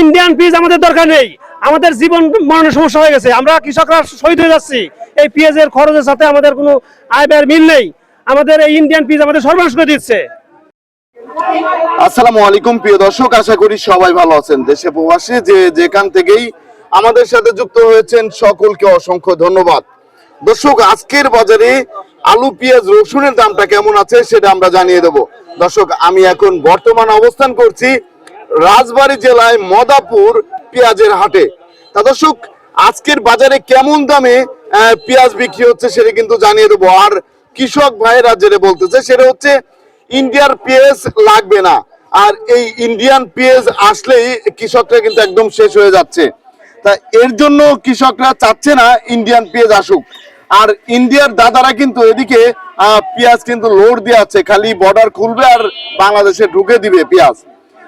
Indian piece আমাদের দরকার নেই। আমাদের জীবন মরণের সমস্যা হয়ে গেছে। আমরা কৃষকরা শহীদ হয়ে যাচ্ছি। এই পেঁয়াজের খরচের সাথে আমাদের কোনো আয় ব্যয়ের মিল নেই। আমাদের এই ইন্ডিয়ান পিস আমাদের সর্বনাশ করে দিচ্ছে। আসসালামু আলাইকুম, প্রিয় দর্শক। আশা করি সবাই ভালো আছেন। দেশে প্রবাসে যে যেখান থেকেই আমাদের সাথে যুক্ত হয়েছেন, সকলকে অসংখ্য ধন্যবাদ। দর্শক, আজকের বাজারে আলু, পেঁয়াজ, রসুনের দামটা কেমন আছে সেটা আমরা জানিয়ে দেব। দর্শক, আমি এখন বর্তমান অবস্থান করছি রাজবাড়ী জেলায় মদাপুর পেঁয়াজের হাটে। তা দর্শক, আজকের বাজারে কেমন দামে পেঁয়াজ বিক্রি হচ্ছে সেটা কিন্তু জানিয়ে দেবো। আর কৃষক ভাইয়েরা যেটা বলতেছে, সেটা হচ্ছে ইন্ডিয়ার পেঁয়াজ লাগবে না। আর এই ইন্ডিয়ান পেঁয়াজ আসলেই কৃষকরা কিন্তু একদম শেষ হয়ে যাচ্ছে। তা এর জন্য কৃষকরা চাচ্ছে না ইন্ডিয়ান পেঁয়াজ আসুক। আর ইন্ডিয়ার দাদারা কিন্তু এদিকে পেঁয়াজ কিন্তু লোড দিয়ে আছে, খালি বর্ডার খুলবে আর বাংলাদেশে ঢুকে দিবে পেঁয়াজ।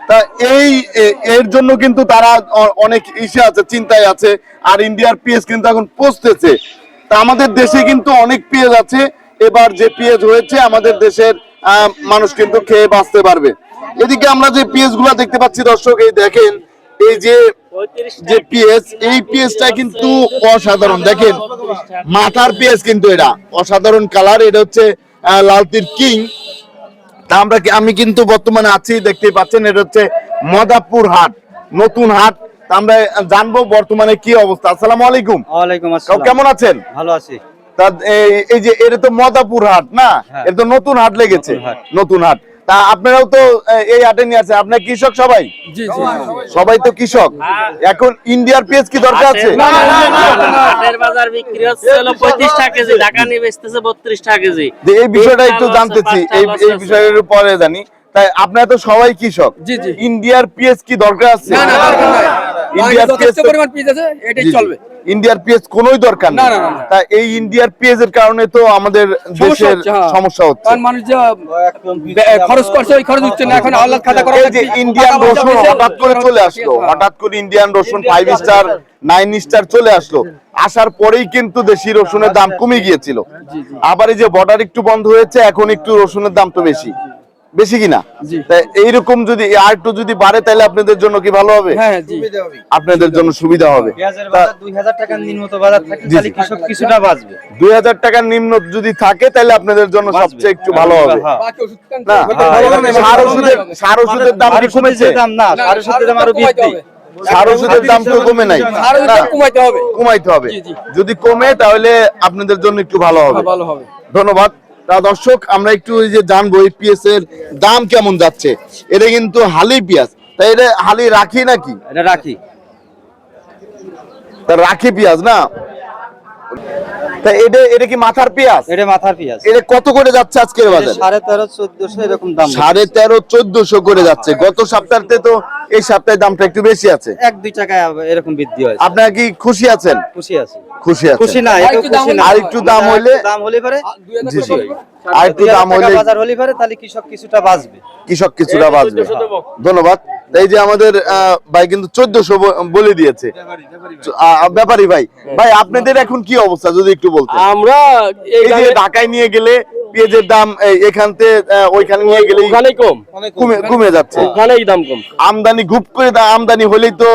তা এই এর জন্য কিন্তু তারা অনেক ইসে আছে, চিন্তায় আছে, আর ইন্ডিয়ার পেঁয়াজ কিন্তু এখন পৌঁছতেছে। তা আমাদের দেশে কিন্তু অনেক পেঁয়াজ আছে, এবার যে পেঁয়াজ হয়েছে, আমাদের দেশের মানুষ কিন্তু খেয়ে বাঁচতে পারবে। এদিকে আমরা যে পেঁয়াজগুলা দেখতে পাচ্ছি, দর্শক, এই দেখেন, এই যে যে পেঁয়াজ এই পেঁয়াজটা কিন্তু অসাধারণ। দেখেন, মাথার পেঁয়াজ কিন্তু এটা, অসাধারণ কালার এটা হচ্ছে লালতির কিং। তা আমরা কি- আমি কিন্তু বর্তমানে আছি দেখতেই পাচ্ছেন এটা হচ্ছে মদাপুর হাট নতুন হাট। আমরা জানব বর্তমানে কি অবস্থা। আসসালামু আলাইকুম। ওয়ালাইকুম আসসালাম। কেমন আছেন? ভালো আছি। তা এই- এই যে এটা তো মদাপুর হাট না? হ্যাঁ। এটা তো নতুন হাট লেগেছে। নতুন হাট। তা আপনারাও তো এই আটে নিয়ে আছেন। আপনার কৃষক সবাই? জি জি। সবাই তো কৃষক। এখন ইন্ডিয়ার পেঁয়াজ কি দরকার আছে? বাজার বিক্রি হচ্ছে হলো পঁয়ত্রিশ টাকা কেজি ঢাকা নিয়ে বেচতেছে বত্রিশ টাকা কেজি। এই বিষয়টা একটু জানতেছি এই আছে, এই বিষয়ের পরে জানি। তাই আপনারা তো সবাই কৃষক। জি, জি। ইন্ডিয়ার পেঁয়াজ কি দরকার আছে? না না দরকার নাই। ইন্ডিয়ার পেঁয়াজ যথেষ্ট পরিমাণ পিস আছে এটাই জি, জি। চলবে। ইন্ডিয়ার পেঁয়াজ কোনোই দরকার না। তা এই ইন্ডিয়ার পেঁয়াজের কারণে তো আমাদের দেশের হ্যাঁ। সমস্যা হচ্ছে। কারণ মানুষ যে খরচ করছে ওই খরচ হচ্ছে না এখন আল্লাহ খাতা করা এই যে ইন্ডিয়ান রসুন হঠাৎ করে চলে আসলো হঠাৎ করে ইন্ডিয়ান রসুন ফাইভ স্টার নাইন স্টার চলে আসলো। আসার পরেই কিন্তু দেশি রসুনের দাম কমে গিয়েছিল। আবার এই যে বর্ডার একটু বন্ধ হয়েছে এখন একটু রসুনের দাম তো বেশি। বেশি কিনা? তাই এইরকম যদি আর একটু যদি বাড়ে তাহলে আপনাদের জন্য কি ভালো হবে? হ্যাঁ জি। আপনাদের জন্য সুবিধা হবে। দুই হাজার টাকার নিম্ন যদি থাকে তাহলে আপনাদের জন্য সবচেয়ে একটু ভালো হবে। হ্যাঁ। হবে না, সার ওষুধের সার ওষুধের দাম কি সার ওষুধের কমেছে না সার ওষুধের দাম আরও বৃদ্ধি। সার ওষুধের দাম তো কমে নাই। কমাইতে হবে। কমাইতে হবে। জি, জি। যদি কমে তাহলে আপনাদের জন্য একটু ভালো হবে। ভালো হবে। ধন্যবাদ। তা দর্শক আমরা একটু ওই যে জানব এই পিএস এর দাম কেমন যাচ্ছে? এটা কিন্তু হালি পেঁয়াজ। তাই এটা হালি রাখি নাকি? এটা রাখি। তা রাখি পেঁয়াজ না? তা এটা এটা কি মাথার পেঁয়াজ? এটা মাথার পেঁয়াজ। এটা কত করে যাচ্ছে আজকের বাজারে? সাড়ে তেরো চোদ্দশো এরকম দাম সাড়ে তেরো চোদ্দশো করে যাচ্ছে। গত সপ্তাহে তো এই সপ্তাহে দামটা একটু বেশি আছে। এক দুই টাকা এরকম বৃদ্ধি হয় আপনারা কি খুশি আছেন? খুশি আছি। খুশি আছেন। খুশি না দাম খুশি না। হলে- আরেকটু দাম হলে- পারে আর দুই হাজার জি, টাকা জি। কম। আর একটু দাম হলে বাজার হলে পারে তাহলে কৃষক কিছুটা বাঁচবে। কৃষক কিছুটা বাঁচবে। ধন্যবাদ। এই যে আমাদের ভাই কিন্তু চোদ্দশো বলে দিয়েছে। ব্যাপারী ভাই ভাই আপনাদের এখন কি অবস্থা যদি একটু বলতেন? আমরা এই যে ঢাকায় নিয়ে গেলে পেঁয়াজের দাম এই, এখান থেকে আহ, ওইখানে নিয়ে গেলে ওখানেই কম। কমে কমে যাচ্ছে। ওখানেই দাম কম। আমদানি গুপ করে আমদানি হলেই তো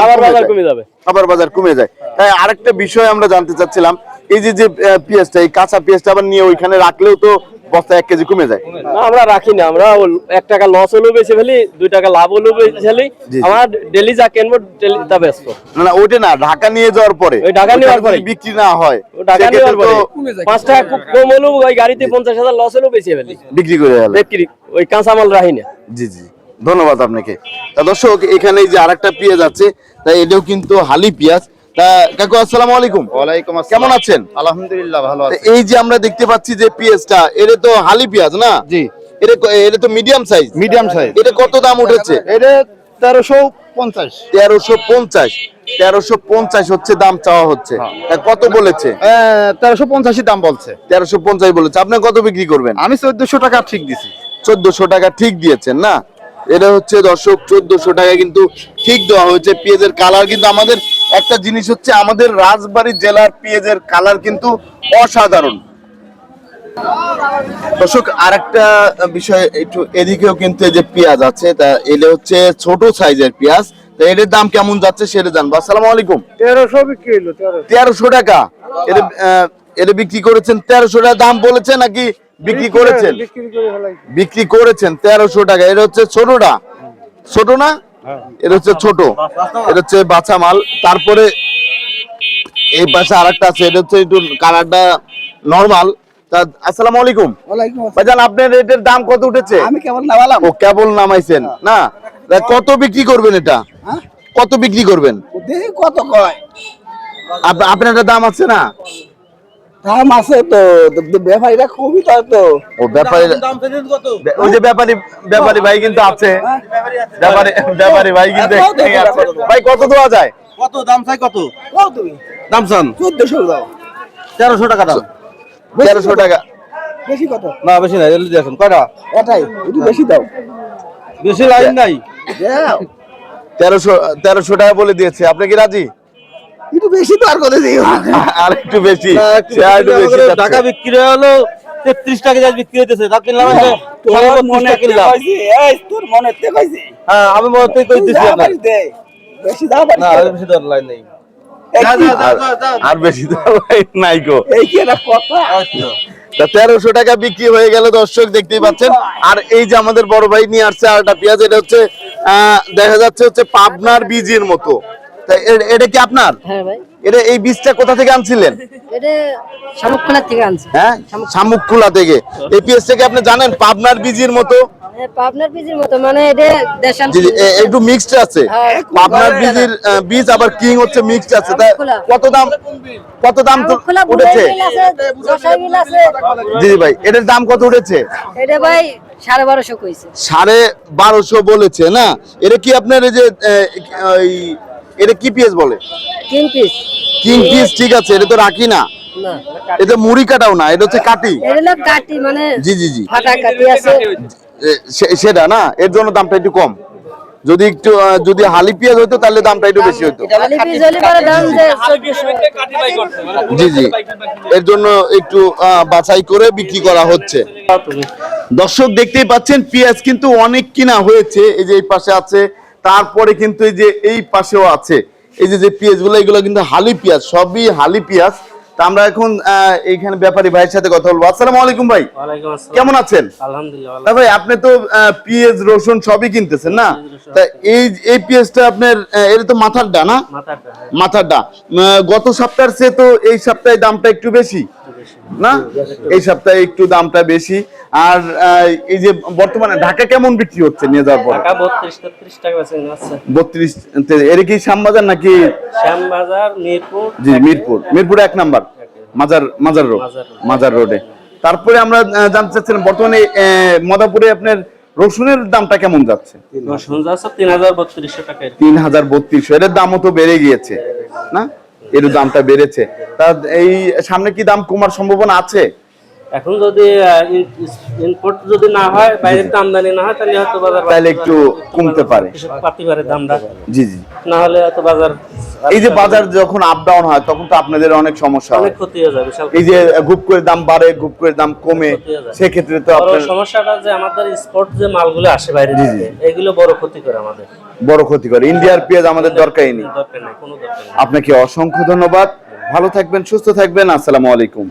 আবার বাজার। কমে যাবে। আবার বাজার কমে যায়। তাই আরেকটা বিষয় আমরা জানতে চাচ্ছিলাম এই যে যে পেঁয়াজটা এই কাঁচা পেঁয়াজটা আবার নিয়ে ওইখানে রাখলেও তো বস্তা এক কেজি কমে যায়। না, আমরা রাখি না আমরা এক টাকা লস হলেও বেশি ফেলি দুই টাকা লাভ হলেও বেশি ফেলি। আমরা ডেলি যা কিনবো তা বেচবো না না ওইটা না ঢাকা নিয়ে যাওয়ার পরে। ওই ঢাকা নেওয়ার ওইখানে যদি পরে। বিক্রি না হয় ও টাকা সেক্ষেত্রে নেওয়ার পরে। পাঁচ টাকা খুব কম হলেও ওই গাড়িতে পঞ্চাশ হাজার লস হলেও বেশি ফেলি। বিক্রি করে গেল বিক্রি ওই কাঁচামাল রাখি না। জি জি। ধন্যবাদ আপনাকে। তা দর্শক এখানে এই যে আরেকটা পেঁয়াজ আছে তা এটাও কিন্তু হালি পেঁয়াজ। কাকু আসসালামু আলাইকুম। ওয়ালাইকুম আসসালাম। কেমন আছেন? আলহামদুলিল্লাহ ভালো আছি। এই যে আমরা দেখতে পাচ্ছি যে পেঁয়াজটা এটা তো হালি পেঁয়াজ না? জি। এটা এটা তো মিডিয়াম সাইজ মিডিয়াম সাইজ এটা কত দাম উঠেছে? এটা তেরোশো পঞ্চাশ। তেরোশো পঞ্চাশ। হচ্ছে দাম চাওয়া হচ্ছে। কত বলেছে? তেরোশো পঞ্চাশি দাম বলছে। তেরোশো পঞ্চাশ বলেছে। আপনি কত বিক্রি করবেন? আমি চোদ্দশো টাকা ঠিক দিছি। চোদ্দশো টাকা ঠিক দিয়েছেন না? এটা হচ্ছে দর্শক চোদ্দশো টাকা কিন্তু ঠিক দেওয়া হয়েছে। পেঁয়াজের কালার কিন্তু আমাদের একটা জিনিস হচ্ছে আমাদের রাজবাড়ী জেলার পেঁয়াজের কালার কিন্তু অসাধারণ। দর্শক আরেকটা বিষয় একটু এদিকেও কিন্তু এই যে পেঁয়াজ আছে তা এটা হচ্ছে ছোট সাইজের পেঁয়াজ। তা এটার দাম কেমন যাচ্ছে সেটা জানব। আসসালামু আলাইকুম। তেরোশো বিক্রি হলো তেরোশো। টাকা। এটা এটা বিক্রি করেছেন তেরোশো টাকা। দাম বলেছেন নাকি বিক্রি করেছেন? বিক্রি করেছেন তেরোশো টাকা। এটা হচ্ছে ছোটটা। ছোট না? এটা হচ্ছে ছোট। এটা হচ্ছে বাচ্চা মাল। তারপরে এই পাশে আরেকটা আছে এটা হচ্ছে একটু কালারটা নরমাল আসসালামু আলাইকুম। ভাইজান আপনার এটার দাম কত উঠেছে? আমি কেমন নামালাম। ও কেবল নামাইছেন। না কত বিক্রি করবেন এটা? কত বিক্রি করবেন? কত কয়। আপনার একটা দাম আছে না? দাম আছে তো ব্যাপারীরা খুবই তার তো। ও ব্যাপারী ওই যে ব্যাপারী ব্যাপারী ভাই কিন্তু আছে। ব্যাপারী ব্যাপারী ভাই কিন্তু আছে। ভাই কত দেওয়া যায়? কত? দাম চাই কত? কত দাম চান? চোদ্দশো দাও। তেরোশো টাকা দাম। তেরোশো টাকা। বেশি কত? না বেশি নাই জলদি দেখুন কয়টা? এটাই একটু বেশি দাও। বেশি লাইন নাই। তেরোশো তেরোশো টাকা বলে দিয়েছে। আপনি কি রাজি? একটু বেশি তো আর দিও আর একটু বেশি। টাকা বিক্রি হলো তেত্রিশ টাকা যা বিক্রি হইতেছে। তা কিনলাম সাড়ে মনে কিনলাম। তোর মনে হ্যাঁ আমি মনে কই দিচ্ছি আপনার। দে বেশি দাও না বেশি দর লাইন নেই আর- আর বেশি নাই গো। এই কি একটা কথা? তেরোশো টাকা বিক্রি হয়ে গেল দর্শক দেখতেই পাচ্ছেন। আর এই যে আমাদের বড় ভাই নিয়ে আসছে আর একটা পেঁয়াজ এটা হচ্ছে আহ, দেখা যাচ্ছে হচ্ছে পাবনার বীজের মতো। এটা কি আপনার? হ্যাঁ ভাই। এটা এই বীজটা কোথা থেকে আনছিলেন? এটা শামুকখোলা থেকে আনছে। হ্যাঁ? শামুকখোলা থেকে। এই আপনি জানেন? পাবনার বীজের মতো? পাবনার পিজির মতো মানে এটা একটু মিক্সড আছে। হ্যাঁ, পাবনার বীজের বীজ আবার কিং হচ্ছে মিক্সড আছে। কত দাম কত দাম উঠেছে? আছে আছে। জি ভাই এটার দাম কত উঠেছে? এটা ভাই সাড়ে বারোশো কইছে। সাড়ে বারোশো বলেছে না? এটা কি আপনার এই যে এটা কি পিএস বলে? তিন পিস কিং পিস ঠিক আছে এটা তো রাখি না। না এটা মুড়ি কাটাও না এটা হচ্ছে কাটি এটা কাটি মানে জি জি জি। ফাটা কাটি আছে। সেটা না এর জন্য দামটা একটু কম। যদি একটু যদি হালি পেঁয়াজ হতো তাহলে দামটা একটু বেশি হতো পিস জি জি। এর জন্য একটু আহ, বাছাই করে বিক্রি করা হচ্ছে। দর্শক দেখতেই পাচ্ছেন পেঁয়াজ কিন্তু অনেক কিনা হয়েছে। এই যে এই পাশে আছে তারপরে কিন্তু এই যে এই পাশেও আছে। এই যে যে পেঁয়াজগুলো এগুলো কিন্তু হালি পেঁয়াজ, সবই হালি পেঁয়াজ। তা আমরা এখন এইখানে ব্যাপারী ভাইয়ের সাথে কথা বলব। আসসালামু আলাইকুম ভাই। কেমন আছেন? আলহামদুলিল্লাহ ভাই আপনি তো পেঁয়াজ রসুন সবই কিনতেছেন না? তা এই এই পেঁয়াজটা আপনার এর তো মাথার ডা না? হ্যাঁ, মাথার ডা। গত সপ্তাহের চেয়ে তো এই সপ্তাহে দামটা একটু বেশি না? এই সপ্তাহে একটু দামটা বেশি। আর এই যে বর্তমানে ঢাকা কেমন বিক্রি হচ্ছে নিয়ে যাওয়ার পর? বত্রিশ তেত্রিশ টাকা বেচে আছে বত্রিশ এর কি শ্যামবাজার নাকি? শ্যামবাজার মিরপুর। জি মিরপুর। মিরপুর এক নাম্বার। মাজার মাজার রোড। মাজার রোডে। তারপরে আমরা জানতে চাচ্ছিলাম বর্তমানে মদাপুরে আপনার রসুনের দামটা কেমন যাচ্ছে? রসুন যাচ্ছে তিন হাজার বত্রিশশো টাকা তিন হাজার বত্রিশশো। এর দামও তো বেড়ে গিয়েছে না? এর দামটা বেড়েছে। তা এই সামনে কি দাম কমার সম্ভাবনা আছে? এখন যদি ইনপুট যদি না হয় বাইরের আমদানি না হয় তাহলে হয়তো বাজার তাহলে একটু কমতে পারে। পাতি পারে দামটা। জি জি। না হলে হয়তো বাজার এই যে বাজার যখন আপ ডাউন হয় তখন তো আপনাদের অনেক সমস্যা অনেক ক্ষতি হয়ে যাবে এই যে গুপ করে দাম বাড়ে গুপ করে দাম কমে ক্ষতি সেক্ষেত্রে তো আপনার সমস্যাটা যে আমাদের স্পট যে মালগুলো আসে বাইরে থেকে এগুলো বড় ক্ষতি করে আমাদের। বড় ক্ষতি করে। ইন্ডিয়ার পেঁয়াজ আমাদের দরকারই নেই। দরকার নেই কোনো দরকার নেই। আপনাকে অসংখ্য ধন্যবাদ। ভালো থাকবেন সুস্থ থাকবেন। আসসালামু আলাইকুম।